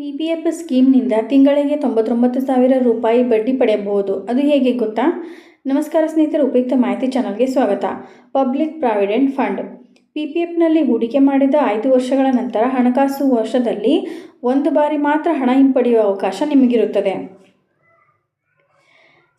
P P F ಸ್ಕೀಮ್ನಿಂದ ತಿಂಗಳಿಗೆ ತೊಂಬತ್ತೊಂಬತ್ತು ಸಾವಿರ ರೂಪಾಯಿ ಬಡ್ಡಿ ಪಡೆಯಬಹುದು. ಅದು ಹೇಗೆ ಗೊತ್ತಾ? ನಮಸ್ಕಾರ ಸ್ನೇಹಿತರು, ಉಪಯುಕ್ತ ಮಾಹಿತಿ ಚಾನಲ್ಗೆ ಸ್ವಾಗತ. Public provident fund. P P ಎಫ್ನಲ್ಲಿ ಹೂಡಿಕೆ ಮಾಡಿದ ಐದು ವರ್ಷಗಳ ನಂತರ ಹಣಕಾಸು ವರ್ಷದಲ್ಲಿ ಒಂದು ಬಾರಿ ಮಾತ್ರ ಹಣ ಹಿಂಪಡೆಯುವ ಅವಕಾಶ ನಿಮಗಿರುತ್ತದೆ.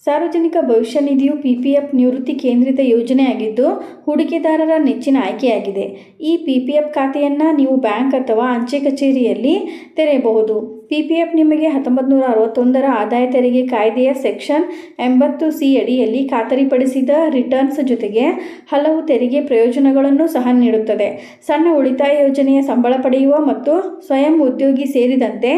ಸಾರ್ವಜನಿಕ ಭವಿಷ್ಯ ನಿಧಿಯು ಪಿ ಪಿ ಎಫ್ ನಿವೃತ್ತಿ ಕೇಂದ್ರಿತ ಯೋಜನೆಯಾಗಿದ್ದು, ಹೂಡಿಕೆದಾರರ ನೆಚ್ಚಿನ ಆಯ್ಕೆಯಾಗಿದೆ. ಈ ಪಿ ಪಿ ಎಫ್ ಖಾತೆಯನ್ನು ನೀವು ಬ್ಯಾಂಕ್ ಅಥವಾ ಅಂಚೆ ಕಚೇರಿಯಲ್ಲಿ ತೆರೆಯಬಹುದು. ಪಿ ಪಿ ಎಫ್ ನಿಮಗೆ ಹತ್ತೊಂಬತ್ತು ನೂರ ಅರವತ್ತೊಂದರ ಆದಾಯ ತೆರಿಗೆ ಕಾಯ್ದೆಯ ಸೆಕ್ಷನ್ ಎಂಬತ್ತು ಸಿ ಅಡಿಯಲ್ಲಿ ಖಾತರಿಪಡಿಸಿದ ರಿಟರ್ನ್ಸ್ ಜೊತೆಗೆ ಹಲವು ತೆರಿಗೆ ಪ್ರಯೋಜನಗಳನ್ನು ಸಹ ನೀಡುತ್ತದೆ. ಸಣ್ಣ ಉಳಿತಾಯ ಯೋಜನೆಯ ಸಂಬಳ ಪಡೆಯುವ ಮತ್ತು ಸ್ವಯಂ ಉದ್ಯೋಗಿ ಸೇರಿದಂತೆ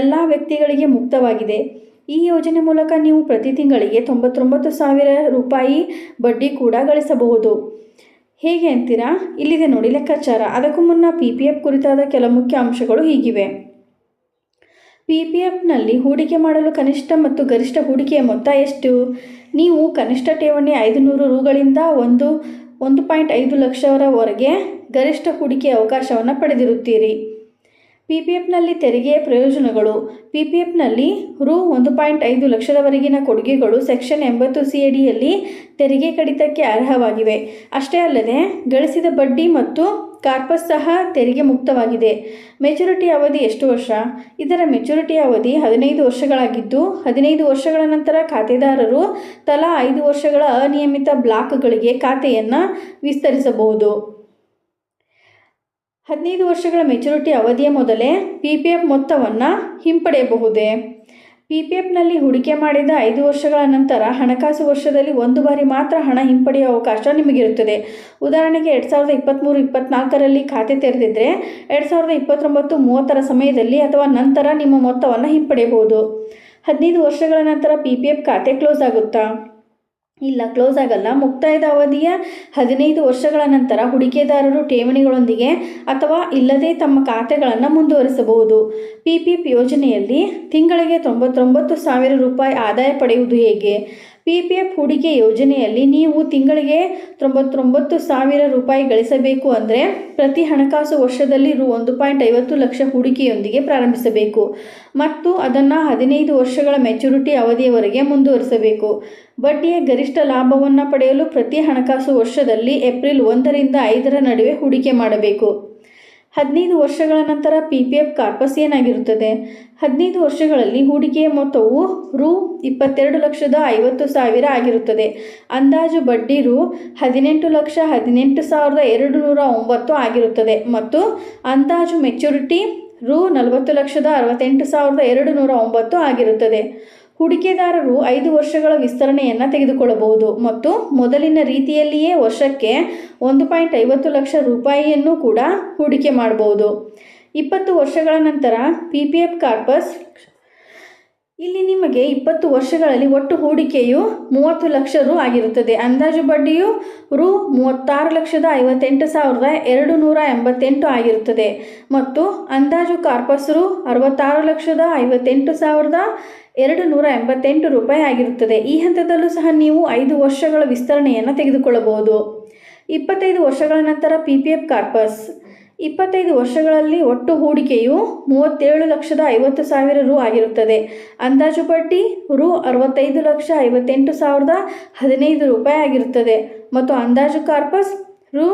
ಎಲ್ಲ ವ್ಯಕ್ತಿಗಳಿಗೆ ಮುಕ್ತವಾಗಿದೆ. ಈ ಯೋಜನೆ ಮೂಲಕ ನೀವು ಪ್ರತಿ ತಿಂಗಳಿಗೆ ತೊಂಬತ್ತೊಂಬತ್ತು ಸಾವಿರ ರೂಪಾಯಿ ಬಡ್ಡಿ ಕೂಡ ಗಳಿಸಬಹುದು. ಹೇಗೆ ಅಂತೀರಾ? ಇಲ್ಲಿದೆ ನೋಡಿ ಲೆಕ್ಕಾಚಾರ. ಅದಕ್ಕೂ ಮುನ್ನ ಪಿ ಪಿ ಎಫ್ ಕುರಿತಾದ ಕೆಲ ಮುಖ್ಯ ಅಂಶಗಳು ಹೀಗಿವೆ. ಪಿ ಪಿ ಎಫ್ನಲ್ಲಿ ಹೂಡಿಕೆ ಮಾಡಲು ಕನಿಷ್ಠ ಮತ್ತು ಗರಿಷ್ಠ ಹೂಡಿಕೆಯ ಮೊತ್ತ ಎಷ್ಟು? ನೀವು ಕನಿಷ್ಠ ಠೇವಣಿ ಐದು ನೂರು ರುಗಳಿಂದ ಒಂದು ಒಂದು ಪಾಯಿಂಟ್ ಐದು ಲಕ್ಷವರವರೆಗೆ ಗರಿಷ್ಠ ಹೂಡಿಕೆಯ ಅವಕಾಶವನ್ನು ಪಡೆದಿರುತ್ತೀರಿ. ಪಿ ಪಿ ಎಫ್ನಲ್ಲಿ ತೆರಿಗೆಯ ಪ್ರಯೋಜನಗಳು. ಪಿ ಪಿ ಎಫ್ನಲ್ಲಿ ರು ಒಂದು ಪಾಯಿಂಟ್ ಐದು ಲಕ್ಷದವರೆಗಿನ ಕೊಡುಗೆಗಳು ಸೆಕ್ಷನ್ ಎಂಬತ್ತು ಸಿ ಅಡಿಯಲ್ಲಿ ತೆರಿಗೆ ಕಡಿತಕ್ಕೆ ಅರ್ಹವಾಗಿವೆ. ಅಷ್ಟೇ ಅಲ್ಲದೆ, ಗಳಿಸಿದ ಬಡ್ಡಿ ಮತ್ತು ಕಾರ್ಪಸ್ ಸಹ ತೆರಿಗೆ ಮುಕ್ತವಾಗಿದೆ. ಮೆಚುರಿಟಿ ಅವಧಿ ಎಷ್ಟು ವರ್ಷ? ಇದರ ಮೆಚುರಿಟಿ ಅವಧಿ ಹದಿನೈದು ವರ್ಷಗಳಾಗಿದ್ದು, ಹದಿನೈದು ವರ್ಷಗಳ ನಂತರ ಖಾತೆದಾರರು ತಲಾ ಐದು ವರ್ಷಗಳ ಅನಿಯಮಿತ ಬ್ಲಾಕ್ಗಳಿಗೆ ಖಾತೆಯನ್ನು ವಿಸ್ತರಿಸಬಹುದು. ಹದಿನೈದು ವರ್ಷಗಳ ಮೆಚುರಿಟಿ ಅವಧಿಯ ಮೊದಲೇ ಪಿ ಪಿ ಎಫ್ ಮೊತ್ತವನ್ನು ಹಿಂಪಡೆಯಬಹುದೇ? ಪಿ ಪಿ ಎಫ್ನಲ್ಲಿ ಹೂಡಿಕೆ ಮಾಡಿದ ಐದು ವರ್ಷಗಳ ನಂತರ ಹಣಕಾಸು ವರ್ಷದಲ್ಲಿ ಒಂದು ಬಾರಿ ಮಾತ್ರ ಹಣ ಹಿಂಪಡೆಯುವ ಅವಕಾಶ ನಿಮಗಿರುತ್ತದೆ. ಉದಾಹರಣೆಗೆ ಎರಡು ಸಾವಿರದ ಇಪ್ಪತ್ತ್ಮೂರು ಇಪ್ಪತ್ತ್ನಾಲ್ಕರಲ್ಲಿ ಖಾತೆ ತೆರೆದಿದ್ದರೆ ಎರಡು ಸಾವಿರದ ಇಪ್ಪತ್ತೊಂಬತ್ತು, ಮೂವತ್ತರ ಸಮಯದಲ್ಲಿ ಅಥವಾ ನಂತರ ನಿಮ್ಮ ಮೊತ್ತವನ್ನು ಹಿಂಪಡೆಯಬಹುದು. ಹದಿನೈದು ವರ್ಷಗಳ ನಂತರ ಪಿ ಪಿ ಎಫ್ ಖಾತೆ ಕ್ಲೋಸ್ ಆಗುತ್ತಾ? ಇಲ್ಲ ಕ್ಲೋಸ್ ಆಗಲ್ಲ. ಮುಕ್ತಾಯದ ಅವಧಿಯ ಹದಿನೈದು ವರ್ಷಗಳ ನಂತರ ಹೂಡಿಕೆದಾರರು ಠೇವಣಿಗಳೊಂದಿಗೆ ಅಥವಾ ಇಲ್ಲದೆ ತಮ್ಮ ಖಾತೆಗಳನ್ನು ಮುಂದುವರಿಸಬಹುದು. ಪಿ ಪಿ ಎಫ್ ಯೋಜನೆಯಲ್ಲಿ ತಿಂಗಳಿಗೆ ತೊಂಬತ್ತೊಂಬತ್ತು ಸಾವಿರ ರೂಪಾಯಿ ಆದಾಯ ಪಡೆಯುವುದು ಹೇಗೆ? ಪಿ ಪಿ ಎಫ್ ಹೂಡಿಕೆ ಯೋಜನೆಯಲ್ಲಿ ನೀವು ತಿಂಗಳಿಗೆ ತೊಂಬತ್ತೊಂಬತ್ತು ಸಾವಿರ ರೂಪಾಯಿ ಗಳಿಸಬೇಕು ಅಂದರೆ ಪ್ರತಿ ಹಣಕಾಸು ವರ್ಷದಲ್ಲಿ ರು ಒಂದು ಪಾಯಿಂಟ್ ಐವತ್ತು ಲಕ್ಷ ಹೂಡಿಕೆಯೊಂದಿಗೆ ಪ್ರಾರಂಭಿಸಬೇಕು ಮತ್ತು ಅದನ್ನು ಹದಿನೈದು ವರ್ಷಗಳ ಮೆಚುರಿಟಿ ಅವಧಿಯವರೆಗೆ ಮುಂದುವರಿಸಬೇಕು. ಬಡ್ಡಿಯ ಗರಿಷ್ಠ ಲಾಭವನ್ನು ಪಡೆಯಲು ಪ್ರತಿ ಹಣಕಾಸು ವರ್ಷದಲ್ಲಿ ಏಪ್ರಿಲ್ ಒಂದರಿಂದ ಐದರ ನಡುವೆ ಹೂಡಿಕೆ ಮಾಡಬೇಕು. ಹದಿನೈದು ವರ್ಷಗಳ ನಂತರ ಪಿ ಪಿ ಎಫ್ ಕಾರ್ಪಸ್ ಏನಾಗಿರುತ್ತದೆ? ಹದಿನೈದು ವರ್ಷಗಳಲ್ಲಿ ಹೂಡಿಕೆಯ ಮೊತ್ತವು ರು ಇಪ್ಪತ್ತೆರಡು ಲಕ್ಷದ ಐವತ್ತು ಸಾವಿರ ಆಗಿರುತ್ತದೆ. ಅಂದಾಜು ಬಡ್ಡಿ ರು ಹದಿನೆಂಟು ಲಕ್ಷ ಹದಿನೆಂಟು ಸಾವಿರದ ಎರಡು ನೂರ ಒಂಬತ್ತು ಆಗಿರುತ್ತದೆ ಮತ್ತು ಅಂದಾಜು ಮೆಚುರಿಟಿ ರು ನಲವತ್ತು ಲಕ್ಷದ ಅರವತ್ತೆಂಟು ಸಾವಿರದ ಎರಡು ನೂರ ಒಂಬತ್ತು ಆಗಿರುತ್ತದೆ. ಹೂಡಿಕೆದಾರರು ಐದು ವರ್ಷಗಳ ವಿಸ್ತರಣೆಯನ್ನು ತೆಗೆದುಕೊಳ್ಳಬಹುದು ಮತ್ತು ಮೊದಲಿನ ರೀತಿಯಲ್ಲಿಯೇ ವರ್ಷಕ್ಕೆ ಒಂದು ಪಾಯಿಂಟ್ ಐವತ್ತು ಲಕ್ಷ ರೂಪಾಯಿಯನ್ನು ಕೂಡ ಹೂಡಿಕೆ ಮಾಡಬಹುದು. ಇಪ್ಪತ್ತು ವರ್ಷಗಳ ನಂತರ ಪಿ ಪಿ ಎಫ್ ಕಾರ್ಪಸ್ ನಿಮಗೆ ಇಪ್ಪತ್ತು ವರ್ಷಗಳಲ್ಲಿ ಒಟ್ಟು ಹೂಡಿಕೆಯು ಮೂವತ್ತು ಲಕ್ಷ ರು ಆಗಿರುತ್ತದೆ. ಅಂದಾಜು ಬಡ್ಡಿಯು ರು ಮೂವತ್ತಾರು ಲಕ್ಷದ ಐವತ್ತೆಂಟು ಸಾವಿರದ ಎರಡು ನೂರ ಎಂಬತ್ತೆಂಟು ಆಗಿರುತ್ತದೆ. ಮತ್ತು ಅಂದಾಜು ಕಾರ್ಪಸ್ ರು ಅರವತ್ತಾರು ಲಕ್ಷದ ಐವತ್ತೆಂಟು ಸಾವಿರದ ಎರಡು ನೂರ ಎಂಬತ್ತೆಂಟು ರೂಪಾಯಿ ಆಗಿರುತ್ತದೆ. ಈ ಹಂತದಲ್ಲೂ ಸಹ ನೀವು ಐದು ವರ್ಷಗಳ ವಿಸ್ತರಣೆಯನ್ನು ತೆಗೆದುಕೊಳ್ಳಬಹುದು. ಇಪ್ಪತ್ತೈದು ವರ್ಷಗಳ ನಂತರ ಪಿ ಪಿ ಎಫ್ ಕಾರ್ಪಸ್ ಇಪ್ಪತ್ತೈದು ವರ್ಷಗಳಲ್ಲಿ ಒಟ್ಟು ಹೂಡಿಕೆಯು ಮೂವತ್ತೇಳು ಲಕ್ಷದ ಐವತ್ತು ಸಾವಿರ ರು ಆಗಿರುತ್ತದೆ. ಅಂದಾಜು ಪಟ್ಟಿ ರು ಅರವತ್ತೈದು ಲಕ್ಷ ಐವತ್ತೆಂಟು ಸಾವಿರದ ಹದಿನೈದು ರೂಪಾಯಿ ಆಗಿರುತ್ತದೆ. ಮತ್ತು ಅಂದಾಜು ಕಾರ್ಪಸ್ ರು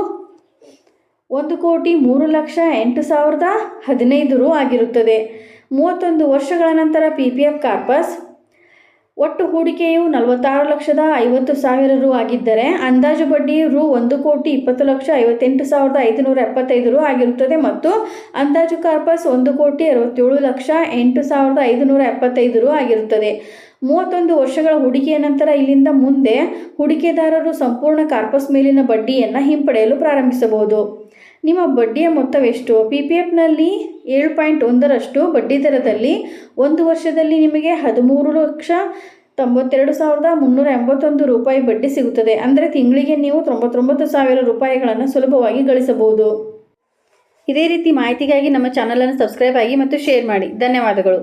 ಒಂದು ಕೋಟಿ ಮೂರು ಲಕ್ಷ ಎಂಟು ಸಾವಿರದ ಹದಿನೈದು ರು ಆಗಿರುತ್ತದೆ. ಮೂವತ್ತೊಂದು ವರ್ಷಗಳ ನಂತರ ಪಿ ಪಿ ಎಫ್ ಕಾರ್ಪಸ್ ಒಟ್ಟು ಹೂಡಿಕೆಯು ನಲವತ್ತಾರು ಲಕ್ಷದ ಐವತ್ತು ಸಾವಿರ ರು ಆಗಿದ್ದರೆ ಅಂದಾಜು ಬಡ್ಡಿ ರು ಒಂದು ಕೋಟಿ ಇಪ್ಪತ್ತು ಲಕ್ಷ ಐವತ್ತೆಂಟು ಸಾವಿರದ ಐದುನೂರ ಎಪ್ಪತ್ತೈದು ರು ಆಗಿರುತ್ತದೆ ಮತ್ತು ಅಂದಾಜು ಕಾರ್ಪಸ್ ಒಂದು ಕೋಟಿ ಅರವತ್ತೇಳು ಲಕ್ಷ ಎಂಟು ಸಾವಿರದ ಐದುನೂರ ಎಪ್ಪತ್ತೈದು ರು ಆಗಿರುತ್ತದೆ. ಮೂವತ್ತೊಂದು ವರ್ಷಗಳ ಹೂಡಿಕೆಯ ನಂತರ ಇಲ್ಲಿಂದ ಮುಂದೆ ಹೂಡಿಕೆದಾರರು ಸಂಪೂರ್ಣ ಕಾರ್ಪಸ್ ಮೇಲಿನ ಬಡ್ಡಿಯನ್ನು ಹಿಂಪಡೆಯಲು ಪ್ರಾರಂಭಿಸಬಹುದು. ನಿಮ್ಮ ಬಡ್ಡಿಯ ಮೊತ್ತವೆಷ್ಟು? ಪಿ ಪಿ ಎಫ್ನಲ್ಲಿ ಏಳು ಪಾಯಿಂಟ್ ಒಂದರಷ್ಟು ಬಡ್ಡಿ ದರದಲ್ಲಿ ಒಂದು ವರ್ಷದಲ್ಲಿ ನಿಮಗೆ ಹದಿಮೂರು ಲಕ್ಷ ತೊಂಬತ್ತೆರಡು ಸಾವಿರದ ಮುನ್ನೂರ ಎಂಬತ್ತೊಂದು ರೂಪಾಯಿ ಬಡ್ಡಿ ಸಿಗುತ್ತದೆ. ಅಂದರೆ ತಿಂಗಳಿಗೆ ನೀವು ತೊಂಬತ್ತೊಂಬತ್ತು ಸಾವಿರ ರೂಪಾಯಿಗಳನ್ನು ಸುಲಭವಾಗಿ ಗಳಿಸಬಹುದು. ಇದೇ ರೀತಿ ಮಾಹಿತಿಗಾಗಿ ನಮ್ಮ ಚಾನಲನ್ನು ಸಬ್ಸ್ಕ್ರೈಬ್ ಆಗಿ ಮತ್ತು ಶೇರ್ ಮಾಡಿ. ಧನ್ಯವಾದಗಳು.